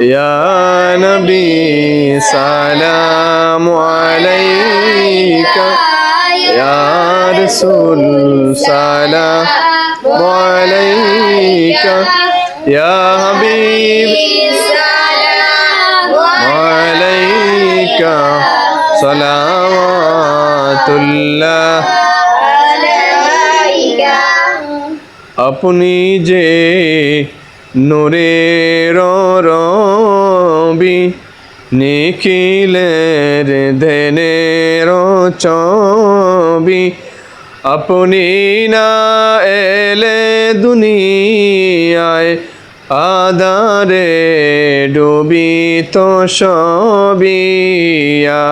يا نبي سلام عليك يا رسول سلام عليك يا حبيب عليك صلوات الله আপনি যে নূরের রবি নিখিলের ধেনের চবি আপনি না এলে দুনিয়ায় আদারে ডুবি তো সবি ইয়া